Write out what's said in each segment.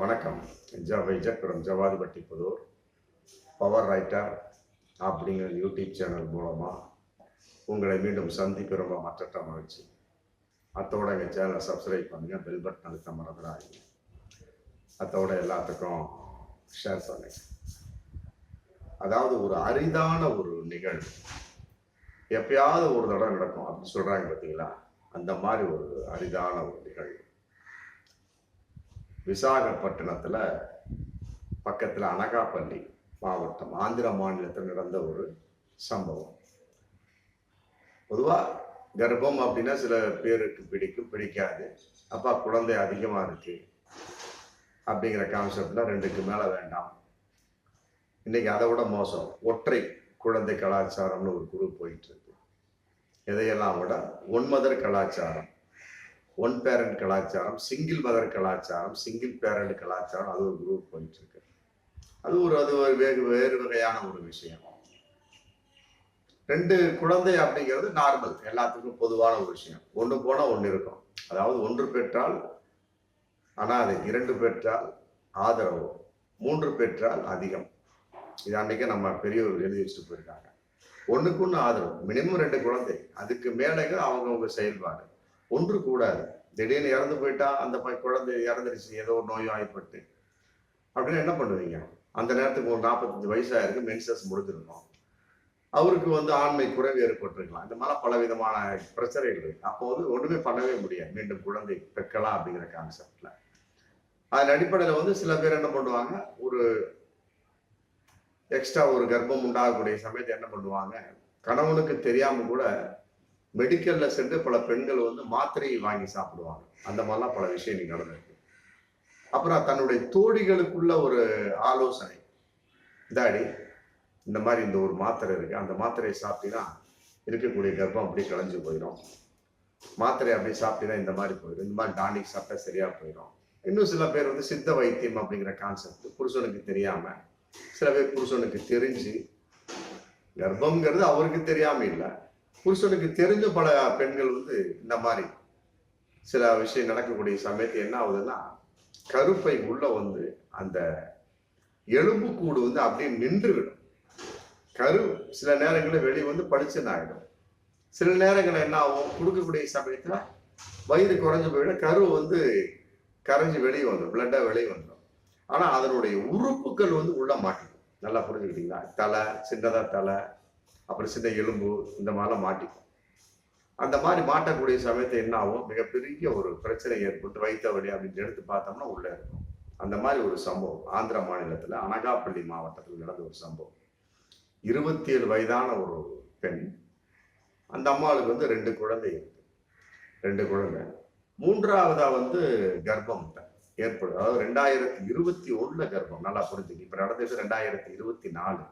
வணக்கம். ஜ வைஜக்புரம் ஜவாதிபட்டி புதூர். பவர் ரைட்டர் அப்படிங்கிற யூடியூப் சேனல் மூலமாக உங்களை மீண்டும் சந்திப்பு ரொம்ப மற்ற மகிழ்ச்சி. அத்தோட எங்கள் சேனலை சப்ஸ்கிரைப் பண்ணுங்கள் பெல் பட்டன் அழுத்த மறந்துடாதீங்க. அத்தோட எல்லாத்துக்கும் ஷேர் பண்ணுங்க. அதாவது ஒரு அரிதான ஒரு நிகழ்வு. எப்பயாவது ஒரு தடவை நடக்கும். அப்படின்னு சொல்கிறாங்க பார்த்தீங்களா அந்த மாதிரி ஒரு அரிதான ஒரு நிகழ்வு. விசாகப்பட்டினத்தில் பக்கத்தில் அனகாப்பள்ளி மாவட்டம் ஆந்திர மாநிலத்தில் நடந்த ஒரு சம்பவம். பொதுவாக கர்ப்பம் அப்படின்னா சில பேருக்கு பிடிக்கும் பிடிக்காது. அப்பா குழந்தை அதிகமாக இருக்கு அப்படிங்கிற கான்செப்ட்ல ரெண்டுக்கு மேலே வேண்டாம். இன்னைக்கு அதை விட மோசம். ஒற்றை குழந்தை கலாச்சாரம்னு ஒரு குரூப் போயிட்டு இருக்கு. இதையெல்லாம் விட ஒன்மதர் கலாச்சாரம். ஒன் பேரண்ட் கலாச்சாரம் சிங்கிள் மதர் கலாச்சாரம் சிங்கிள் பேரண்ட் கலாச்சாரம் அது ஒரு குரூப் போயிட்டு இருக்கு அது ஒரு அது ஒரு வேறு வேறு வகையான ஒரு விஷயம். ரெண்டு குழந்தை அப்படிங்கிறது நார்மல் எல்லாத்துக்கும் பொதுவான ஒரு விஷயம். ஒன்று போனால் ஒன்று இருக்கும். அதாவது ஒன்று பெற்றால் அனாதை இரண்டு பெற்றால் ஆதரவு மூன்று பெற்றால் அதிகம். இது அன்றைக்கே நம்ம பெரியவர் எழுதி வச்சுட்டு போயிருக்காங்க. ஒன்றுக்கு ஒன்று ஆதரவு மினிமம் ரெண்டு குழந்தை. அதுக்கு மேலே அவங்கவுங்க செயல்பாடு. ஒன்று கூடாது. திடீர்னு இறந்து போயிட்டா அந்த குழந்தை இறந்துருச்சு ஏதோ ஒரு நோய் வாய்ப்பட்டு அப்படின்னு என்ன பண்ணுவீங்க? அந்த நேரத்துக்கு ஒரு நாற்பத்தஞ்சு வயசாயிருக்கு மென்சஸ் முடிஞ்சிருக்கும் அவருக்கு வந்து ஆண்மை குறைவு ஏற்பட்டிருக்கலாம். இந்த மாதிரி பல விதமான பிரச்சனைகள் இருக்கு. அப்போ வந்து ஒன்றுமே பண்ணவே முடியாது. மீண்டும் குழந்தை பெக்கலாம் அப்படிங்கிற கான்செப்ட்ல அதன் அடிப்படையில் வந்து சில பேர் என்ன பண்ணுவாங்க? ஒரு எக்ஸ்ட்ரா ஒரு கர்ப்பம் உண்டாகக்கூடிய சமயத்தை என்ன பண்ணுவாங்க? கணவனுக்கு தெரியாம கூட மெடிக்கல்ல சென்று பல பெண்கள் வந்து மாத்திரையை வாங்கி சாப்பிடுவாங்க. அந்த மாதிரிலாம் பல விஷயங்கள் நடந்திருக்கு. அப்புறம் தன்னுடைய தோழிகளுக்குள்ள ஒரு ஆலோசனை. இதாடி இந்த மாதிரி இந்த ஒரு மாத்திரை இருக்கு. அந்த மாத்திரையை சாப்பிட்டீங்கன்னா இருக்கக்கூடிய கர்ப்பம் அப்படியே கலைஞ்சு போயிடும். மாத்திரை அப்படியே சாப்பிட்டீங்கன்னா இந்த மாதிரி போயிடும். இந்த மாதிரி டானிக் சாப்பிட்டா சரியா போயிடும். இன்னும் சில பேர் வந்து சித்த வைத்தியம் அப்படிங்கிற கான்செப்ட் புருஷனுக்கு தெரியாம சில பேர் புருஷனுக்கு தெரிஞ்சு கர்ப்பம்ங்கிறது அவருக்கு தெரியாம இல்லை. புருஷனுக்கு தெரிஞ்ச பல பெண்கள் வந்து இந்த மாதிரி சில விஷயம் நடக்கக்கூடிய சமயத்து என்ன ஆகுதுன்னா கருப்பை உள்ள வந்து அந்த எலும்பு கூடு வந்து அப்படியே நின்றுவிடும். கரு சில நேரங்களில் வெளியே வந்து பளிச்சுன்னு ஆகிடும் சில நேரங்களில் என்ன ஆகும்? கொடுக்கக்கூடிய சமயத்தில் வயிறு குறைஞ்சு போயிடும். கரு வந்து கரைஞ்சி வெளியே வந்துடும். பிளட்டாக வெளியே வந்துடும். ஆனால் அதனுடைய உறுப்புகள் வந்து உள்ள மாட்டிக்கும். நல்லா புரிஞ்சுக்கிட்டீங்களா? தலை சின்னதாக தலை அப்புறம் சின்ன எலும்பு இந்த மாதிரிலாம் மாட்டிக்கும். அந்த மாதிரி மாட்டக்கூடிய சமயத்தை என்ன ஆகும்? மிகப்பெரிய ஒரு பிரச்சனை ஏற்பட்டு வைத்த வழி அப்படின்னு எடுத்து பார்த்தோம்னா உள்ளே இருக்கும். அந்த மாதிரி ஒரு சம்பவம். ஆந்திர மாநிலத்தில் அனகாப்பள்ளி மாவட்டத்தில் நடந்த ஒரு சம்பவம். இருபத்தி ஏழு வயதான ஒரு பெண் அந்த அம்மாளுக்கு வந்து ரெண்டு குழந்தை இருக்கு. ரெண்டு குழந்தை. மூன்றாவதா வந்து கர்ப்பம் ஏற்படும். அதாவது ரெண்டாயிரத்தி இருபத்தி ஒண்ணுல கர்ப்பம். நல்லா புரிஞ்சுங்க. இப்ப நடந்தது ரெண்டாயிரத்தி இருபத்தி நாலு.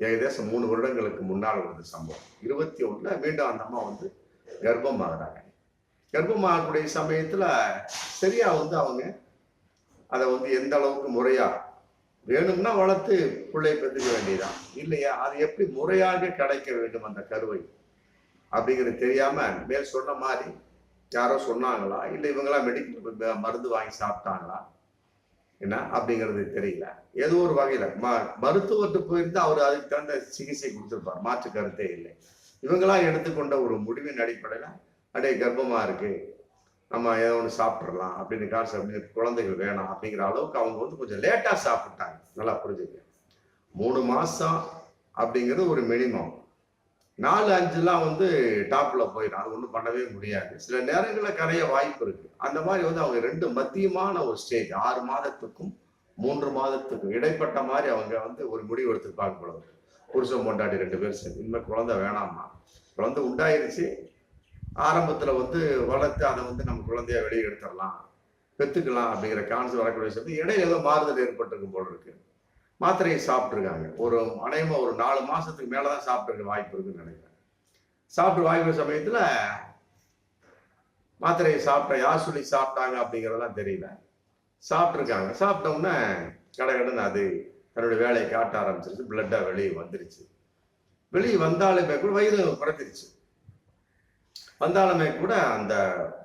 ஏகதேசம் மூணு வருடங்களுக்கு முன்னால் ஒரு சம்பவம். இருபத்தி ஒன்றில் மீண்டும் அந்த அம்மா வந்து கர்ப்பம் கர்ப்பமாகக்கூடிய கர்ப்பம் ஆகக்கூடிய சமயத்துல சரியா வந்து அவங்க அதை வந்து எந்த அளவுக்கு முறையா வேணும்னா வளர்த்து பிள்ளை பெற்றுக்க வேண்டியதான் இல்லையா? அது எப்படி முறையாக கிடைக்க வேண்டும் அந்த கருவை அப்படிங்கிறது தெரியாம மேல் சொன்ன மாதிரி யாரோ சொன்னாங்களா? இல்லை இவங்களா மெடிக்கல் மருந்து வாங்கி சாப்பிட்டாங்களா? என்ன அப்படிங்கிறது தெரியல. ஏதோ ஒரு வகையில ம மருத்துவர்கிட்ட போயிருந்து அவர் அதுக்கு தகுந்த சிகிச்சை கொடுத்துருப்பார். மாற்று கருத்தே இல்லை. இவங்களா எடுத்துக்கொண்ட ஒரு முடிவின் அடிப்படையில அடே கர்ப்பமா இருக்கு. நம்ம ஏதோ ஒன்று சாப்பிட்றலாம் அப்படின்னு காசு அப்படின்னு குழந்தைகள் வேணாம் அப்படிங்கிற அளவுக்கு அவங்க வந்து கொஞ்சம் லேட்டாக சாப்பிட்டாங்க. நல்லா புரிஞ்சுக்க மூணு மாசம் அப்படிங்கிறது ஒரு மினிமம் நாலு அஞ்சுலாம் வந்து டாப்பில் போயிடும் அது ஒன்றும் பண்ணவே முடியாது. சில நேரங்களில் கரைய வாய்ப்பு இருக்கு. அந்த மாதிரி வந்து அவங்க ரெண்டு மத்தியமான ஒரு ஸ்டேஜ் ஆறு மாதத்துக்கும் மூன்று மாதத்துக்கும் இடைப்பட்ட மாதிரி அவங்க வந்து ஒரு முடிவு எடுத்து போல இருக்கு. புருஷன் பொண்டாட்டி ரெண்டு பேரும் சேர்ந்து. இனிமேல் குழந்தை வேணாமா குழந்தை உண்டாயிருச்சு. ஆரம்பத்தில் வந்து வளர்த்து அதை வந்து நம்ம குழந்தைய வெளியே எடுத்துடலாம். பெற்றுக்கலாம் அப்படிங்கிற கான்செப்ட் வரக்கூடிய சமயம் இடையில ஏதோ மாறுதல் ஏற்பட்டிருக்கும் போல இருக்கு. மாத்திரையை சாப்பிட்ருக்காங்க ஒரு அநேகமா ஒரு நாலு மாதத்துக்கு மேலே தான் சாப்பிட்ருக்க வாய்ப்பு இருக்குன்னு நினைக்கிறேன். சாப்பிட்டு வாய்ப்பு சமயத்தில் மாத்திரையை சாப்பிட்ட யார் சொல்லி சாப்பிட்டாங்க அப்படிங்கிறதெல்லாம் தெரியல. சாப்பிட்ருக்காங்க சாப்பிட்ட உடனே கடை கடன் அது தன்னுடைய வேலையை காட்ட ஆரம்பிச்சிருச்சு. பிளட்டாக வெளியே வந்துருச்சு. வெளியே வந்தாலுமே கூட வயிறு குறைஞ்சிருச்சு. வந்தாலுமே கூட அந்த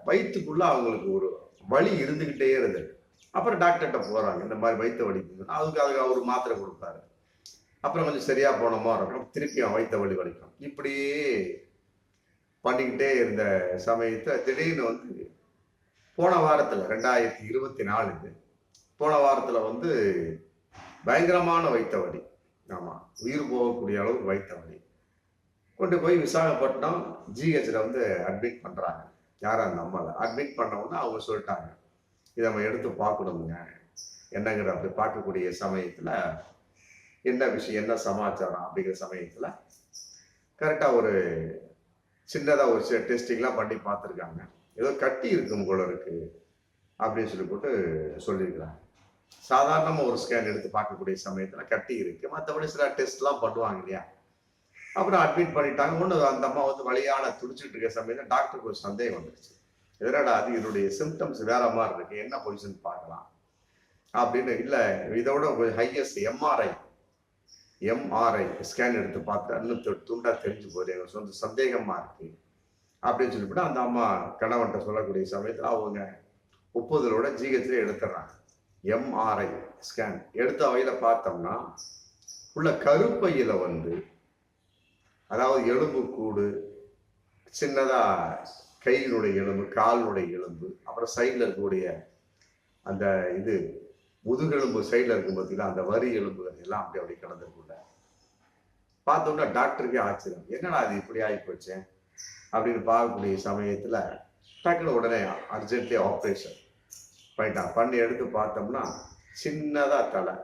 வயிற்றுக்குள்ள அவங்களுக்கு ஒரு வழி இருந்துக்கிட்டே இருந்தது. அப்புறம் டாக்டர்கிட்ட போகிறாங்க இந்த மாதிரி வைத்த வலிக்குது அதுக்கு அதுக்கு அவர் மாத்திரை கொடுப்பாரு. அப்புறம் கொஞ்சம் சரியாக போன மாதிரி இருக்கும். திருப்பியும் வைத்த வலி வலிக்கும். இப்படியே பண்ணிக்கிட்டே இருந்த சமயத்தை திடீர்னு வந்து போன வாரத்தில் ரெண்டாயிரத்தி இருபத்தி நாலு இது போன வாரத்தில் வந்து பயங்கரமான வைத்த வலி. ஆமாம் உயிர் போகக்கூடிய அளவுக்கு வைத்த வலி. கொண்டு போய் விசாகப்பட்டினம் ஜிஹெச்சில் வந்து அட்மிட் பண்ணுறாங்க யாரும் அந்த அம்மாவை அட்மிட் பண்ண அவங்க சொல்லிட்டாங்க. இதை நம்ம எடுத்து பார்க்கணுங்க. என்னங்கிற அப்படி பார்க்கக்கூடிய சமயத்தில் என்ன விஷயம் என்ன சமாச்சாரம் அப்படிங்கிற சமயத்தில் கரெக்டாக ஒரு சின்னதாக ஒரு சில டெஸ்டிங்லாம் பண்ணி பார்த்துருக்காங்க. ஏதோ கட்டி இருக்கும் போல இருக்கு அப்படின்னு சொல்லி போட்டு சொல்லியிருக்கிறாங்க. சாதாரணமாக ஒரு ஸ்கேன் எடுத்து பார்க்கக்கூடிய சமயத்தில் கட்டி இருக்குது மற்றபடி சில டெஸ்ட்லாம் பண்ணுவாங்க இல்லையா? அப்புறம் அட்மிட் பண்ணிட்டாங்க. ஒன்று அந்த அம்மா வந்து வழியான துடிச்சிட்டு இருக்க சமயத்தில் டாக்டருக்கு ஒரு சந்தேகம் வந்துருச்சு. எதனாடா அது இதனுடைய சிம்டம்ஸ் வேற மாதிரி இருக்கு என்ன பொசிஷன் பார்க்கலாம். அப்படின்னு இல்லை இதோட ஹையஸ்ட் எம்ஆர்ஐ எம்ஆர்ஐ ஸ்கேன் எடுத்து பார்த்து இன்னும் துண்டா தெரிஞ்சு போகுது சொந்த சந்தேகமா இருக்கு. அப்படின்னு சொல்லிவிட்டு அந்த அம்மா கணவன்கிட்ட சொல்லக்கூடிய சமயத்தில் அவங்க ஒப்புதலோட ஜிஹெச்ல எடுத்துடுறாங்க. எம்ஆர்ஐ ஸ்கேன் எடுத்த வகையில் பார்த்தோம்னா உள்ள கருப்பையில் வந்து அதாவது எலும்பு கூடு சின்னதாக கையினுடைய எலும்பு காலினுடைய எலும்பு அப்புறம் சைடில் இருக்கக்கூடிய அந்த இது முதுகெலும்பு சைடில் இருக்கும் பார்த்தீங்கன்னா அந்த வரி எலும்புகள் எல்லாம் அப்படி அப்படி கலந்துருக்குள்ள பார்த்தோம்னா டாக்டருக்கே ஆச்சரியம். என்னடா அது இப்படி ஆகி போச்சேன் அப்படின்னு பார்க்கக்கூடிய சமயத்தில் டக்குனு உடனே அர்ஜென்ட்லி ஆப்ரேஷன் பண்ணிட்டான் பண்ணி எடுத்து பார்த்தோம்னா சின்னதாக தலை.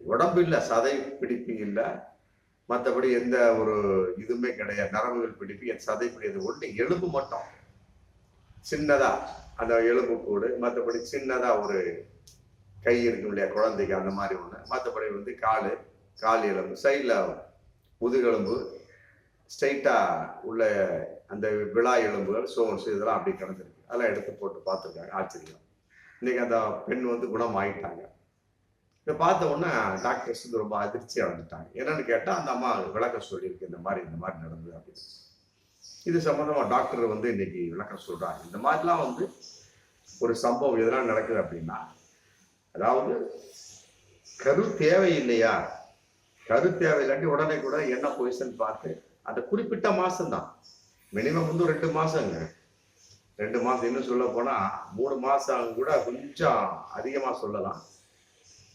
உடம்பு இல்லை சதை பிடிப்பு இல்லை. மற்றபடி எந்த ஒரு இதுவுமே கிடையாது. நரம்புகள் பிடிப்பு என் சதை பிடிக்கிறது ஒன்று எலும்பு மட்டும். சின்னதா அந்த எலும்பு கூடு மற்றபடி சின்னதா ஒரு கை இருக்கும் இல்லையா குழந்தைக்கு அந்த மாதிரி ஒன்று மற்றபடி வந்து கால் கால் எலும்பு சைடில் முதுகெலும்பு ஸ்ட்ரைட்டாக உள்ள அந்த விழா எலும்புகள் சோன்ஸ் இதெல்லாம் அப்படி கிடந்திருக்கு. அதெல்லாம் எடுத்து போட்டு பார்த்துருக்காங்க. ஆச்சரியம். இன்னைக்கு அந்த பெண் வந்து குணம் ஆகிட்டாங்க இதை பார்த்த உடனே டாக்டர்ஸ் வந்து ரொம்ப அதிர்ச்சி அடைஞ்சிட்டாங்க என்னன்னு கேட்டால் அந்த அம்மா விளக்கம் சொல்லியிருக்கு இந்த மாதிரி இந்த மாதிரி நடந்தது அப்படின்னு. இது சம்மந்தமாக டாக்டர் வந்து இன்னைக்கு விளக்கம் சொல்கிறாங்க இந்த மாதிரிலாம் வந்து ஒரு சம்பவம் எதனால் நடக்குது அப்படின்னா அதாவது கரு தேவை இல்லையா கரு தேவை இல்லாட்டி உடனே கூட என்ன பொசிஷன் பார்த்து அந்த குறிப்பிட்ட மாதம்தான் மினிமம் வந்து ரெண்டு மாதங்க ரெண்டு மாதம் இன்னும் சொல்ல போனால் மூணு மாதம் கூட கொஞ்சம் அதிகமாக சொல்லலாம்.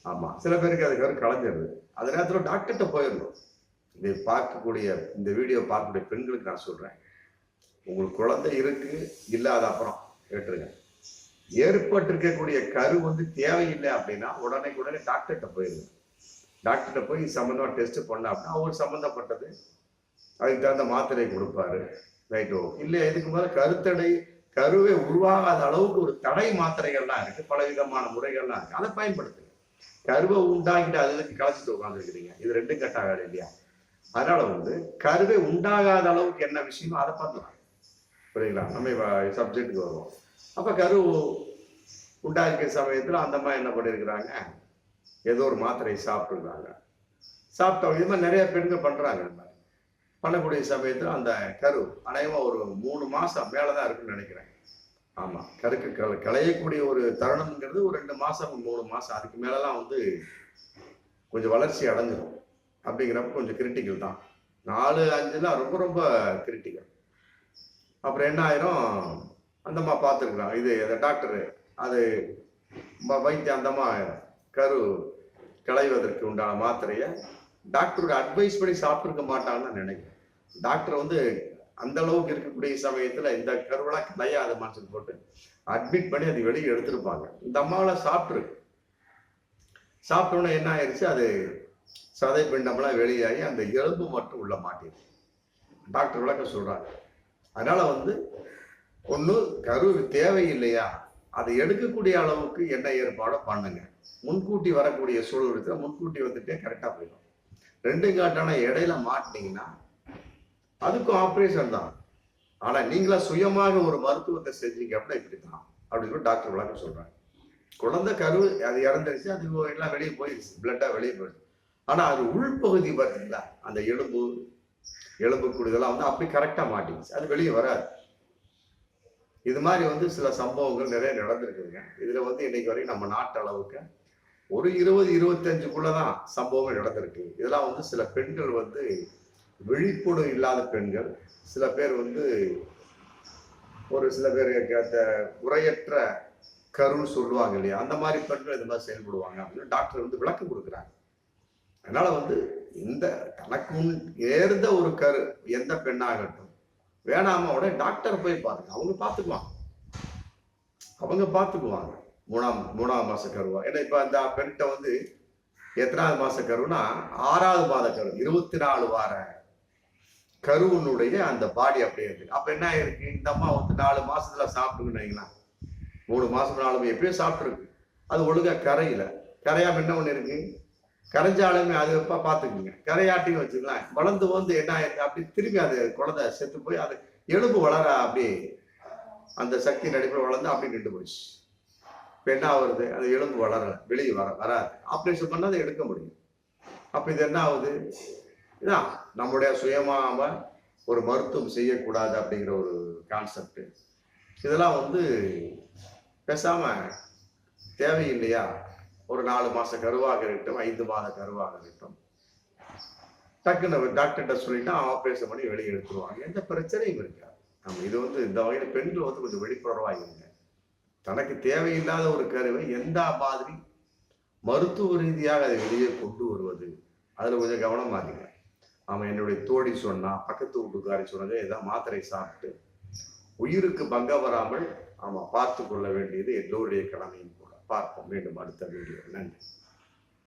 ஆமா. சில பேருக்கு அது வேறு கலைஞ்சிருது அந்த நேரத்தில் டாக்டர்கிட்ட போயிடணும் இதை பார்க்கக்கூடிய இந்த வீடியோ பார்க்கக்கூடிய பெண்களுக்கு நான் சொல்றேன். உங்களுக்கு குழந்தை இருக்கு இல்லாத அப்புறம் கேட்டுருங்க. ஏற்பட்டிருக்கக்கூடிய கரு வந்து தேவையில்லை அப்படின்னா உடனே உடனே டாக்டர்கிட்ட போயிருங்க. டாக்டர்கிட்ட போய் சம்மந்தமாக டெஸ்ட்டு டெஸ்ட் பண்ண அப்படின்னா அவர் சம்மந்தப்பட்டது அதுக்கு தகுந்த மாத்திரை கொடுப்பாரு. ரைட்டோ இல்லை இதுக்கு மேலே கருத்தடை கருவை உருவாகாத அளவுக்கு ஒரு தடை மாத்திரைகள்லாம் இருக்கு. பல விதமான முறைகள்லாம் இருக்கு. அதை பயன்படுத்துங்க. கருவை உண்டாகிட்டு அதுக்கு கலைச்சிட்டு உட்காந்துருக்கிறீங்க இது ரெண்டும் கட்டாகாது இல்லையா? அதனால வந்து கருவை உண்டாகாத அளவுக்கு என்ன விஷயமோ அதை பண்ணலாம் புரியுங்களா நம்ம சப்ஜெக்ட்டுக்கு வருவோம். அப்ப கரு உண்டாக்கிற சமயத்தில் அந்த மாதிரி என்ன பண்ணியிருக்கிறாங்க ஏதோ ஒரு மாத்திரை சாப்பிட்ருக்காங்க சாப்பிட்டவங்க இது மாதிரி நிறைய பெண்கள் பண்ணுறாங்க இந்த மாதிரி. பண்ணக்கூடிய சமயத்தில் அந்த கரு அநேகமாக ஒரு மூணு மாதம் மேலே தான் இருக்குன்னு நினைக்கிறேன். ஆமா. கருக்கு கல களையக்கூடிய ஒரு தருணம்ங்கிறது ஒரு ரெண்டு மாசம் மூணு மாசம். அதுக்கு மேலலாம் வந்து கொஞ்சம் வளர்ச்சி அடைஞ்சிரும். அப்படிங்கிறப்ப கொஞ்சம் கிரிட்டிக்கல் தான். நாலு அஞ்சுலாம் ரொம்ப ரொம்ப கிரிட்டிக்கல் அப்புறம் என்ன ஆயிரும்? அந்தம்மா பார்த்துருக்குறான் இது அந்த டாக்டரு அது ம- வைத்தியம் அந்தம்மா கரு களைவதற்கு உண்டான மாத்திரையை டாக்டரோட அட்வைஸ் படி சாப்பிட்டுருக்க மாட்டாங்கன்னு நினைக்கிறேன். டாக்டர் வந்து அந்த அளவுக்கு இருக்கக்கூடிய சமயத்துல இந்த கருவெல்லாம் கலையாத மனசுக்கு போட்டு அட்மிட் பண்ணி அது வெளியே எடுத்திருப்பாங்க. இந்த அம்மாவில சாப்பிட்ருக்கு சாப்பிட்டோன்னே என்ன ஆயிடுச்சு அது சதை பிண்டம்லாம் வெளியாகி அந்த எலும்பு மட்டும் உள்ள மாட்டிடுச்சு. டாக்டர் விளக்கம் சொல்றாங்க. அதனால வந்து ஒன்று கரு தேவையில்லையா? அதை எடுக்கக்கூடிய அளவுக்கு என்ன ஏற்பாடோ பண்ணுங்க. முன்கூட்டி வரக்கூடிய சூழ்நிலை முன்கூட்டி வந்துட்டே கரெக்டாக போயிடும். ரெண்டு காட்டான இடையில மாட்டினீங்கன்னா அதுக்கும் ஆப்ரேஷன் தான். ஆனால் நீங்களா சுயமாக ஒரு மருத்துவத்தை செஞ்சீங்க அப்படின்னா இப்படி தான் அப்படின்னு சொல்லி டாக்டர் விளக்கம் சொல்கிறாங்க குழந்தை கரு அது இறந்துருச்சு அது எல்லாம் வெளியே போயிடுச்சு. பிளட்டாக வெளியே போயிடுச்சு. ஆனால் அது உள்பகுதி பார்த்தீங்களா? அந்த எலும்பு எலும்பு கூடுதெல்லாம் வந்து அப்படி கரெக்டாக மாட்டிடுச்சு அது வெளியே வராது. இது மாதிரி வந்து சில சம்பவங்கள் நிறைய நடந்திருக்குதுங்க. இதில் வந்து இன்னைக்கு வரைக்கும் நம்ம நாட்டு அளவுக்கு ஒரு இருபது இருபத்தஞ்சுக்குள்ளே தான் சம்பவங்கள் நடந்திருக்கு. இதெல்லாம் வந்து சில பெண்கள் வந்து விழிப்புணர்வு இல்லாத பெண்கள் சில பேர் வந்து ஒரு சில பேர் அந்த உரையற்ற கருன்னு சொல்லுவாங்க இல்லையா? அந்த மாதிரி பெண்கள் இந்த மாதிரி செயல்படுவாங்க அப்படின்னு டாக்டர் வந்து விளக்கம் கொடுக்குறாங்க. அதனால வந்து இந்த தனக்கு முன் ஒரு கரு எந்த பெண்ணாகட்டும் வேணாம உடனே டாக்டர் போய் பாருங்க. அவங்க பார்த்துக்குவாங்க. அவங்க பார்த்துக்குவாங்க. மூணாம் மூணாம் மாச கருவா. ஏன்னா இப்போ அந்த பெண்கிட்ட வந்து எத்தனாவது மாச கருவுனா ஆறாவது மாத கரு இருபத்தி நாலு வார கருவனுடைய அந்த பாடி அப்படியே இருக்கு. அப்ப என்ன ஆயிருக்கு? இந்த அம்மா வந்து நாலு மாசத்துல சாப்பிட்டுக்கிட்டீங்களா மூணு மாசம் நாலு எப்பயும் சாப்பிட்டுருக்கு. அது ஒழுங்கா கரையில. கரையாம என்ன ஒண்ணு இருக்கு? கரைஞ்சாலுமே அது எப்ப பாத்துக்குங்க. கரையாட்டின்னு வச்சுக்கலாம் வளர்ந்து வந்து என்ன ஆயிருக்கு? அப்படி திரும்பி அது குழந்தை செத்து போய் அது எலும்பு வளர அப்படி அந்த சக்தி நடிப்பில் வளர்ந்து அப்படி நின்று போச்சு இப்ப என்ன ஆகுறது? அந்த எலும்பு வளர வெளியே வர வராது. ஆப்ரேஷன் பண்ணால் அதை எடுக்க முடியும். அப்ப இது என்ன ஆகுது? இதான் நம்முடைய சுயமாக ஒரு மருத்துவம் செய்யக்கூடாது அப்படிங்கிற ஒரு கான்செப்ட் இதெல்லாம் வந்து பேசாம தேவையில்லையா? ஒரு நாலு மாச கருவாக இருக்கட்டும் ஐந்து மாத கருவாக இருக்கட்டும். டக்குன்னு டாக்டர்கிட்ட சொல்லிட்டா ஆப்ரேஷன் பண்ணி வெளியே எடுத்துருவாங்க. எந்த பிரச்சனையும் இருக்காது. நம்ம இது வந்து இந்த வகையில் பெண்கள் வந்து கொஞ்சம் வெளிப்புறவா இருங்க தனக்கு தேவையில்லாத ஒரு கருவை எந்த மாதிரி மருத்துவ ரீதியாக அதை வெளியே கொண்டு வருவது? அதில் கொஞ்சம் கவனமாக இருங்க. அவன் என்னுடைய தோழி சொன்னா பக்கத்து வீட்டுக்காரி சொன்னதை ஏதாவது மாத்திரை சாப்பிட்டு உயிருக்கு பங்கம் வராமல் ஆமாம் பார்த்து கொள்ள வேண்டியது எல்லோருடைய கடமையும் கூட பார்ப்போம். மீண்டும் அடுத்த வீடியோ நன்றி.